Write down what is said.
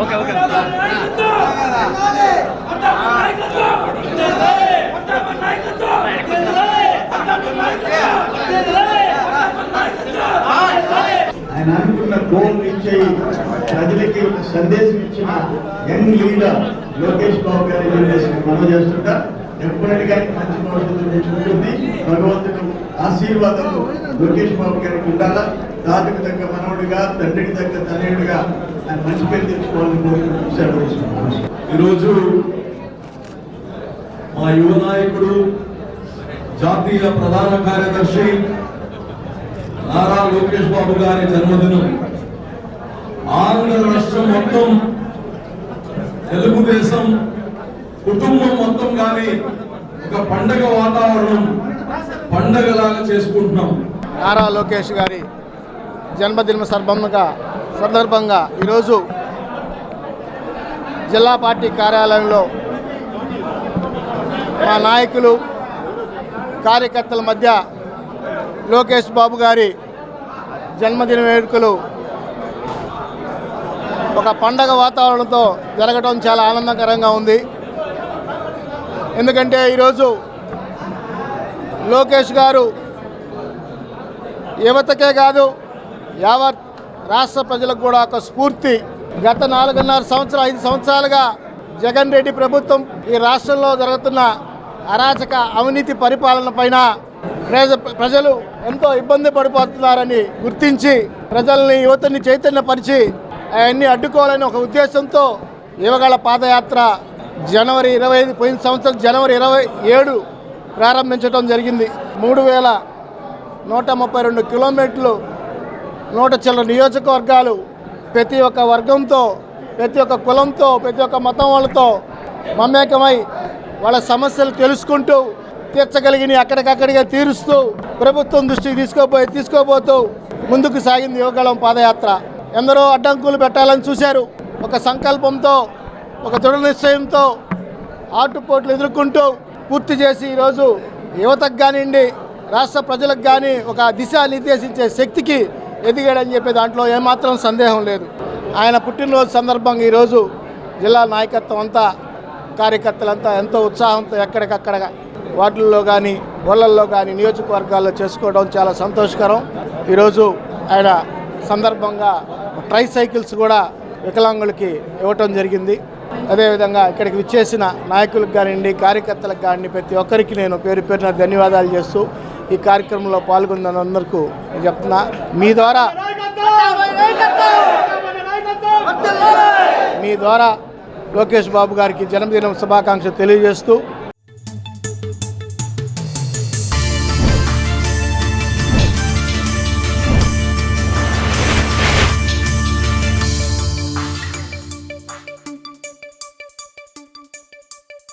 Okay okay. ఆయన అనుకున్న goal అయ్యి ప్రజలకి ఒక సందేశం ఇచ్చిన యంగ్ లీడర్ లోకేష్ బాబు గారి చెప్పేసి మనం చేస్తుంటా. డెఫినెట్ మంచి భవిష్యత్తు తెచ్చుకుంటుంది భగవంతుడు ఆశీర్వాదం లోకేష్ బాబు గారికి ఉండాలా? తాతకు తగ్గ మనవుడిగా తండ్రికి తగ్గ తనయుడిగా ఆయన మంచి పేరు తెచ్చుకోవాలని కోరుకుంటూ ఈరోజు మా యువ నాయకుడు జాతీయ ప్రధాన కార్యదర్శి నారా లోకేష్ బాబు గారి జన్మదినం. ఆంధ్ర రాష్ట్రం మొత్తం తెలుగుదేశం కుటుంబం మొత్తం కానీ ఒక పండగ వాతావరణం పండగలాగా చేసుకుంటున్నాం. నారా లోకేష్ గారి జన్మదిన సందర్భంగా సందర్భంగా ఈరోజు జిల్లా పార్టీ కార్యాలయంలో మా నాయకులు కార్యకర్తల మధ్య లోకేష్ బాబు గారి జన్మదిన వేడుకలు ఒక పండగ వాతావరణంతో జరగడం చాలా ఆనందకరంగా ఉంది. ఎందుకంటే ఈరోజు లోకేష్ గారు యువతకే కాదు యావత్ రాష్ట్ర ప్రజలకు కూడా ఒక స్ఫూర్తి. గత నాలుగున్నర సంవత్సరం ఐదు సంవత్సరాలుగా జగన్ రెడ్డి ప్రభుత్వం ఈ రాష్ట్రంలో జరుగుతున్న అరాచక అవినీతి పరిపాలన పైన ప్రజలు ఎంతో ఇబ్బంది పడిపోతున్నారని గుర్తించి ప్రజల్ని యువతని చైతన్యపరిచి అవన్నీ అడ్డుకోవాలని ఒక ఉద్దేశంతో యువగళ పాదయాత్ర జనవరి ఇరవై ఐదు పోయిన సంవత్సరం జనవరి ఇరవై ఏడు ప్రారంభించడం జరిగింది. మూడు వేల నూట ముప్పై రెండు కిలోమీటర్లు నూట చిల్లర నియోజకవర్గాలు ప్రతి ఒక్క వర్గంతో ప్రతి ఒక్క కులంతో ప్రతి ఒక్క మతం వాళ్ళతో మమేకమై వాళ్ళ సమస్యలు తెలుసుకుంటూ తీర్చగలిగిన అక్కడికక్కడిగా తీరుస్తూ ప్రభుత్వం దృష్టికి తీసుకోబోయి తీసుకోబోతూ ముందుకు సాగింది యువగళం పాదయాత్ర. ఎందరో అడ్డంకులు పెట్టాలని చూశారు. ఒక సంకల్పంతో ఒక దృఢ నిశ్చయంతో ఆటుపోట్లు ఎదుర్కొంటూ పూర్తి చేసి ఈరోజు యువతకు కానివ్వండి రాష్ట్ర ప్రజలకు కానీ ఒక దిశ నిర్దేశించే శక్తికి ఎదిగాడని చెప్పే దాంట్లో ఏమాత్రం సందేహం లేదు. ఆయన పుట్టినరోజు సందర్భంగా ఈరోజు జిల్లా నాయకత్వం అంతా కార్యకర్తలంతా ఎంతో ఉత్సాహంతో ఎక్కడికక్కడ వార్డుల్లో కానీ ఊళ్ళల్లో కానీ నియోజకవర్గాల్లో చేసుకోవడం చాలా సంతోషకరం. ఈరోజు ఆయన సందర్భంగా ట్రై సైకిల్స్ కూడా వికలాంగులకి ఇవ్వటం జరిగింది. అదేవిధంగా ఇక్కడికి విచ్చేసిన నాయకులకు కానివ్వండి కార్యకర్తలకు కానివ్వండి ప్రతి ఒక్కరికి నేను పేరు పేరున ధన్యవాదాలు చేస్తూ ఈ కార్యక్రమంలో పాల్గొందని అందరికీ నేను చెప్తున్నా. మీ ద్వారా మీ ద్వారా లోకేష్ బాబు గారికి జన్మదిన శుభాకాంక్షలు తెలియజేస్తూ